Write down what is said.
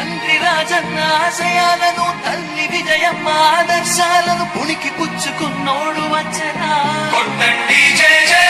తండ్రి రాజన్న ఆశయాలను తల్లి విజయమ్మ ఆదర్శాలను పుణికి పుచ్చుకున్నోడు వచ్చనా జయ జయ.